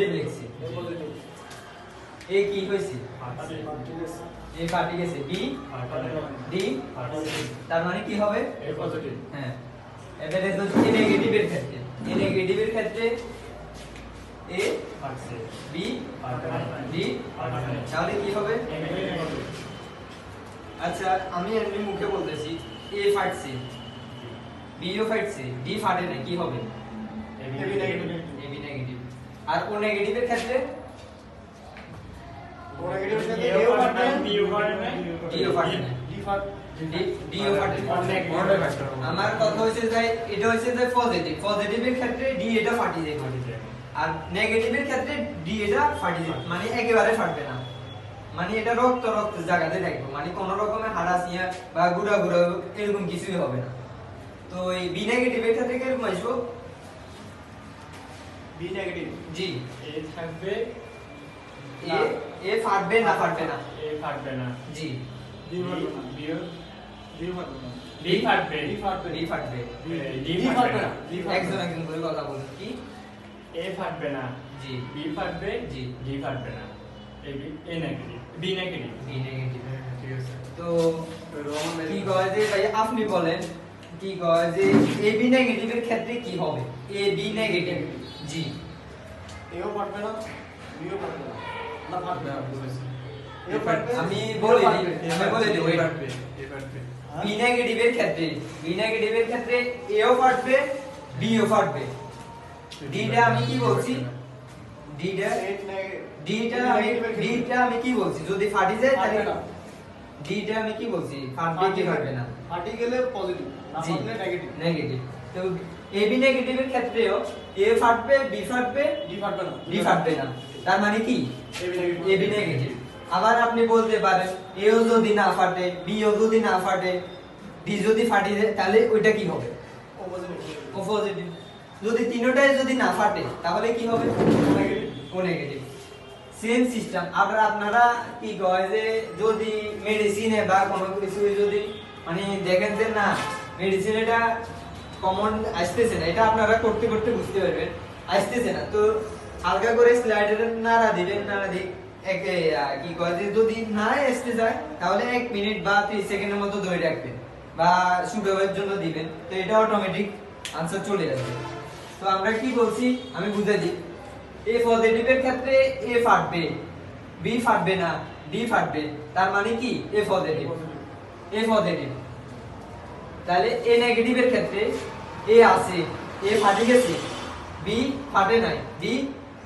Positive লিখছি এ কি হয়েছে? এ ফাটি গেছে। বি? ডি? তার মানে কি হবে? এ পজিটিভ হ্যাঁ এবারে এ নেগেটিভের ক্ষেত্রে। এ নেগেটিভের ক্ষেত্রে এ বি ডি। তাহলে কি হবে? আচ্ছা আমি এমনি মুখে বলতেছি এ ফাটছে। বিও ফাটছে। ডি ফাটে না কি হবে? AB negative. আর ও নেগেটিভের ক্ষেত্রে? ডিও ফাটে না ডি- ডিও ফাটে আমার কথা হচ্ছে যে এটা হচ্ছে যে পজিটিভ পজিটিভের ক্ষেত্রে ডি এটা ফাটি যায় আর নেগেটিভের ক্ষেত্রে ডি এটা ফাটি যায় মানে একেবারে ফাটবে না। মানে এটা রক্ত রক্ত জায়গাতে থাকবে। মানে কোনো রকমের হারাসিয়া বা গুড়া গুড়া এরকম কিছুই হবে না। তো এই বি নেগেটিভের ক্ষেত্রে কীরকম আসব? জি এ এ ফাটবে না ফাটবে না জি ডি ফাটবে একজন একজন করে কথা বলুন কি এ ফাটবে না জি বি ফাটবে জি। ডি ফাটবে না A B A negative B negative B negative তো কি কয় যে ভাই আপনি বলেন কি কয় যে এ বি নেগেটিভের ক্ষেত্রে কি হবে? এ বি নেগেটিভ জি এও পারবে না বিও পারবে না। না পারবে আমি বলে দিই আমি বলে দিই বি নেগেটিভের ক্ষেত্রে বি নেগেটিভের ক্ষেত্রে এও ফাটবে বিও ফাটবে ডিটা আমি কি বলছি? ডিটা ডিটা আমি ডিটা আমি কি বলছি? যদি ফাটি যায় তাহলে ডিটা আমি কি বলছি? ফাটবে কি ফাটবে না। ফাটি গেলে পজিটিভ না ফাটলে নেগেটিভ নেগেটিভ তো এ বি নেগেটিভের ক্ষেত্রেও এ ফাটবে বি ফাটবে ডি ফাটবে না। ডি ফাটবে না। তার মানে কি? AB negative A B negative আবার আপনি বলতে পারেন এও যদি না ফাটে বিও যদি না ফাটে ডি যদি ফাটি যায় তাহলে ওইটা কি হবে? ও পজিটিভ যদি তিনটাই যদি না ফাটে তাহলে কি হবে? ও নেগেটিভ সেম সিস্টেম আবার আপনারা কি কয় যে যদি মেডিসিনে বা কোনো কিছু যদি মানে দেখেন যে না মেডিসিন এটা কমন আসতেছে না এটা আপনারা করতে করতে বুঝতে পারবেন আসতেছে না তো হালকা করে স্লাইডের নাড়া দিবেন নাড়া দিয়ে এক কি কয় যে যদি না আসতে যায় তাহলে এক মিনিট বা ত্রিশ সেকেন্ডের মতো ধরে রাখবেন বা শুকাবার জন্য দিবেন তো এটা অটোমেটিক আনসার চলে আসবে তো আমরা কি বলছি আমি বুঝে দিই এ পজিটিভের ক্ষেত্রে এ ফাটবে বি ফাটবে না ডি ফাটবে তার মানে কি? এ পজিটিভ এ পজিটিভ তাহলে এ নেগেটিভের ক্ষেত্রে এ আছে এ ফাটে গেছে বি ফাটে নাই ডি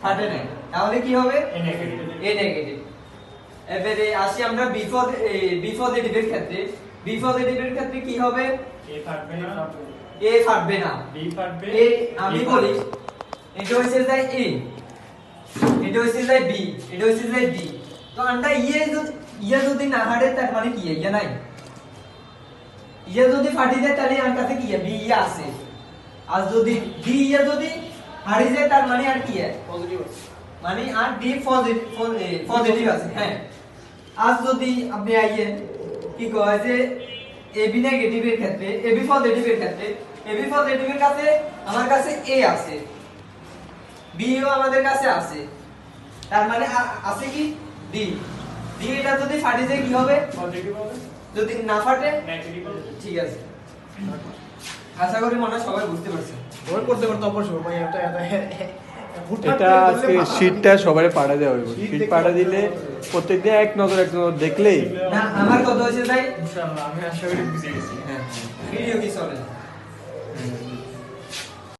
ফাটে নাই। তাহলে কি হবে? এ নেগেটিভ এ নেগেটিভ এবারে আসি আমরা বি বি পজিটিভের ক্ষেত্রে। বি পজিটিভের ক্ষেত্রে কি হবে? এ ফাটবে না এ ফাটবে না। বি ফাটবে এ আমি বলি এটা হচ্ছে যে এ এটা হচ্ছে যে বি এটা হচ্ছে যে ডি তো আন্ডা ইয়ে ইয়ে যদি না হারে তার মানে কি ইয়ে নাই ইয়ে যদি ফাটি যায় তাহলে আর কাছে কি বি ইয়ে আছে আর যদি ডি ইয়ে যদি হারি যায় তার মানে আর কি পজিটিভ মানে আর ডি পজিটিভ পজিটিভ আছে হ্যাঁ আজ যদি আপনি আইয়েন কি কয় যে এবি নেগেটিভের ক্ষেত্রে এবি পজিটিভের ক্ষেত্রে এবি পজিটিভের কাছে আমার কাছে এ আছে বিও আমাদের কাছে আছে। তার মানে আছে কি? ডি। ডি এটা যদি ফাটে যায় কি হবে? পজিটিভ হবে যদি না ফাটে? নেগেটিভ হবে ঠিক আছে। আশা করি মনে হয় সবাই বুঝতে পারছেন ভয় করতে করতে অবশ্যই ভাই এটা এটা আজকে শীটটা সবাই পাঠা দেওয়া হবে শীট মাথা দিলে। প্রত্যেকদিন এক নজর এক নজর দেখলেই। না আমার কথা হচ্ছে তাই? ইনশাআল্লাহ আমি আশা করি বুঝে গেছি। ভিডিও কি চলে?